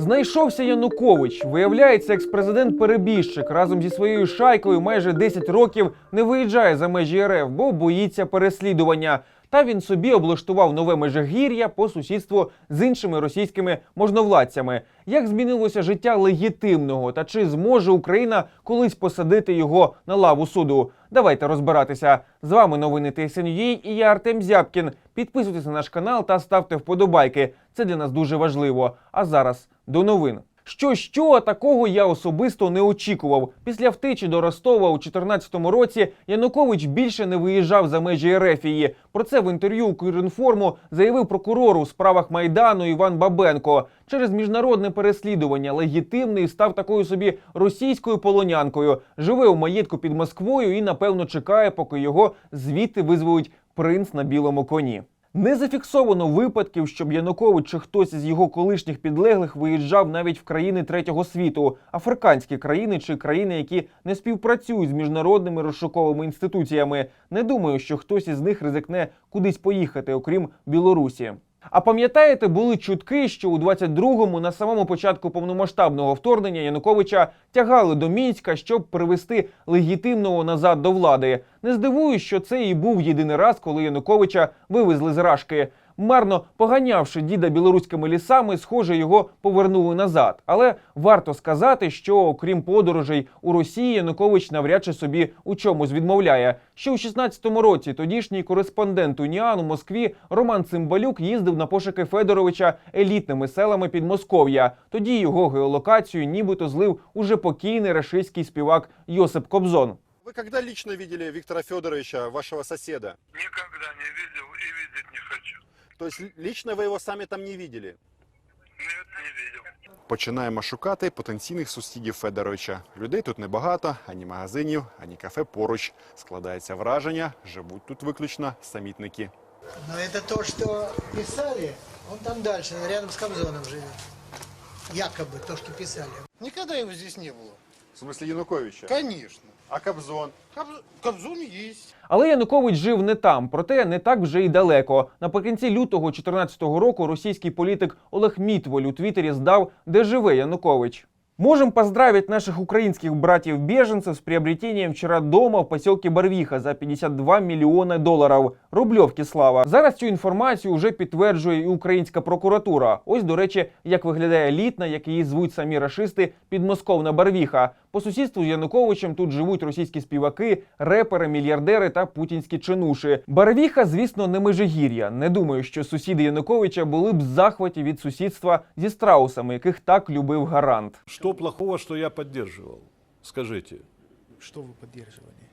Знайшовся Янукович. Виявляється, експрезидент перебіжчик разом зі своєю шайкою майже 10 років не виїжджає за межі РФ, бо боїться переслідування. Та він собі облаштував нове межигір'я по сусідству з іншими російськими можновладцями. Як змінилося життя легітимного та чи зможе Україна колись посадити його на лаву суду? Давайте розбиратися. З вами новини ТСНЮА і я Артем Зябкін. Підписуйтесь на наш канал та ставте вподобайки. Це для нас дуже важливо. А зараз до новин. Що що такого я особисто не очікував. Після втечі до Ростова у 2014 році Янукович більше не виїжджав за межі Ерефії. Про це в інтерв'ю Укрінформу заявив прокурор у справах Майдану Іван Бабенко. Через міжнародне переслідування легітимний став такою собі російською полонянкою. Живе у маєтку під Москвою і напевно чекає, поки його звідти визволить принц на білому коні. Не зафіксовано випадків, щоб Янукович чи хтось із його колишніх підлеглих виїжджав навіть в країни третього світу, африканські країни чи країни, які не співпрацюють з міжнародними розшуковими інституціями. Не думаю, що хтось із них ризикне кудись поїхати, окрім Білорусі. А пам'ятаєте, були чутки, що у 22-му на самому початку повномасштабного вторгнення Януковича тягали до мінська, щоб привести легітимного назад до влади. Не здивуюсь, що це і був єдиний раз, коли Януковича вивезли з Рашки. Марно поганявши діда білоруськими лісами, схоже, його повернули назад. Але варто сказати, що окрім подорожей у Росії, Янукович навряд чи собі у чомусь відмовляє. Ще у 16-му році тодішній кореспондент УНІАН у Москві Роман Цимбалюк їздив на пошуки Федоровича елітними селами Підмосков'я. Тоді його геолокацію нібито злив уже покійний рашистський співак Йосип Кобзон. Вы когда лично видели Виктора Федоровича, вашего соседа? Никогда не видел и видеть не хочу. То есть ли- лично ви його самі там не видели? Нет, не видел. Починаємо шукати потенційних сусідів Федоровича. Людей тут небагато, ані магазинів, ані кафе поруч. Складається враження, живуть тут виключно самітники. Но это то, что писали, он там дальше, рядом с Кобзоном живет. Якобы то, что писали. Никогда его здесь не было. В смысле Януковича? Конечно. А Кобзон? Кобз- Кобзон есть. Але Янукович жив не там, проте не так вже й далеко. Наприкінці лютого 2014 року російський політик Олег Мітволь у Твіттері здав, де живе Янукович. Можем поздравить наших украинских братьев-беженцев с приобретением вчера дома в поселке Барвиха за 52 мільйони доларів. Рубльовки слава. Зараз цю інформацію вже підтверджує і українська прокуратура. Ось, до речі, як виглядає елітна, як її звуть самі рашисти, підмосковна Барвіха. По сусідству з Януковичем тут живуть російські співаки, репери, мільярдери та путінські чинуші. Барвіха, звісно, не межигір'я. Не думаю, що сусіди Януковича були б в захваті від сусідства зі страусами, яких так любив гарант. Что плохого, что я поддерживал? Скажите, Что вы поддерживали?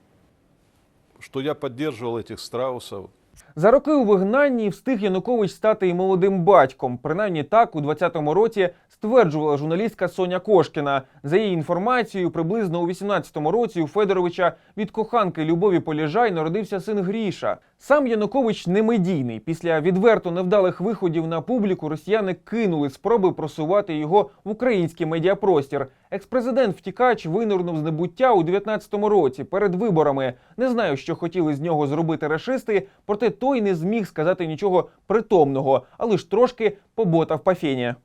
Что я поддерживал этих страусов, За роки у вигнанні встиг Янукович стати і молодим батьком. Принаймні так у 20-му році стверджувала журналістка Соня Кошкіна. За її інформацією, приблизно у 18-му році у Федоровича від коханки Любові Поліжай народився син Гріша. Сам Янукович не медійний. Після відверто невдалих виходів на публіку росіяни кинули спроби просувати його в український медіапростір. Експрезидент втікач винирнув з небуття у 19-му році перед виборами. Не знаю, що хотіли з нього зробити рашисти, проте той не зміг сказати нічого притомного, а лиш трошки поботав по фені.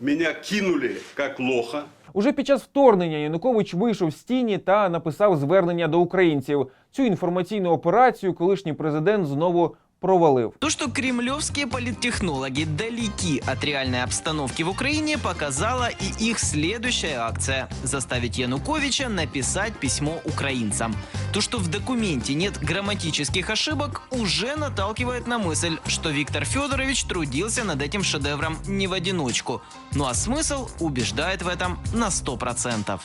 Меня кинули как лоха. Уже під час вторгнення Янукович вийшов з тіні та написав звернення до українців. Цю інформаційну операцію колишній президент знову провалив. То, что кремлевские политтехнологи далеки от реальной обстановки в Украине, показала и их следующая акция – заставить Януковича написать письмо украинцам. То, что в документе нет грамматических ошибок, уже наталкивает на мысль, что Виктор Федорович трудился над этим шедевром не в одиночку. Ну а смысл убеждает в этом на 100%.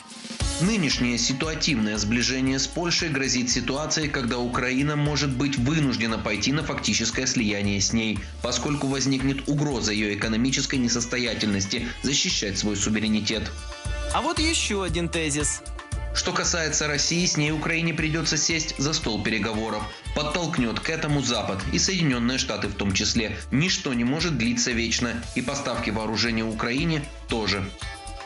Нынешнее ситуативное сближение с Польшей грозит ситуацией, когда Украина может быть вынуждена пойти на фактическое слияние с ней, поскольку возникнет угроза ее экономической несостоятельности защищать свой суверенитет. А вот еще один тезис. Что касается России, с ней Украине придется сесть за стол переговоров. Подтолкнет к этому Запад и Соединенные Штаты в том числе. Ничто не может длиться вечно, и поставки вооружения Украине тоже.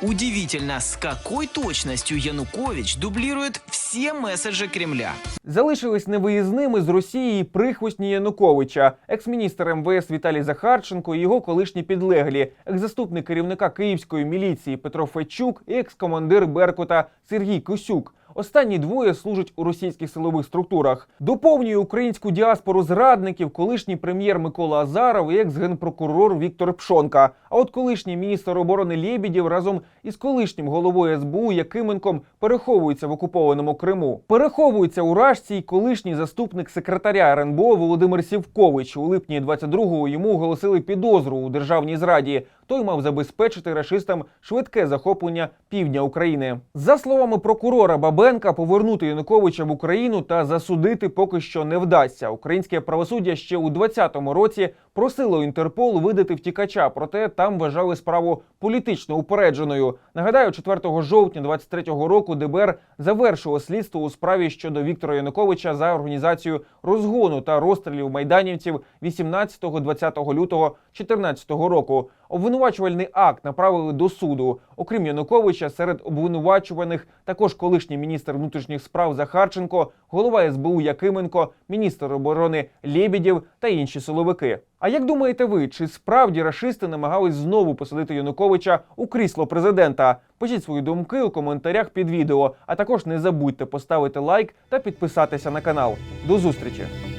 Удивительно, с какой точностью Янукович дублирует все меседжи Кремля. Залишились невиїзними з Росії прихвостні Януковича, екс-міністр МВС Віталій Захарченко і його колишні підлеглі, екс-заступник керівника київської міліції Петро Фечук і екс-командир Беркута Сергій Косюк. Останні двоє служать у російських силових структурах. Доповнює українську діаспору зрадників колишній прем'єр Микола Азаров і екс-генпрокурор Віктор Пшонка. А от колишній міністр оборони Лєбідєв разом із колишнім головою СБУ Якименком переховується в окупованому Криму. Переховується у Рашці й колишній заступник секретаря РНБО Володимир Сівкович. У липні 22-го йому оголосили підозру у державній зраді. Той мав забезпечити рашистам швидке захоплення півдня України. За словами прокурора Бабенка, повернути Януковича в Україну та засудити поки що не вдасться. Українське правосуддя ще у 20-му році просило Інтерпол видати втікача, проте там вважали справу політично упередженою. Нагадаю, 4 жовтня 23-го року ДБР завершило слідство у справі щодо Віктора Януковича за організацію розгону та розстрілів майданівців 18-20 лютого 2014 року. Обвинувачувальний акт направили до суду. Окрім Януковича, серед обвинувачуваних також колишній міністр внутрішніх справ Захарченко, голова СБУ Якименко, міністр оборони Лєбідєв та інші силовики. А як думаєте ви, чи справді рашисти намагались знову посадити Януковича у крісло президента? Пишіть свої думки у коментарях під відео, а також не забудьте поставити лайк та підписатися на канал. До зустрічі!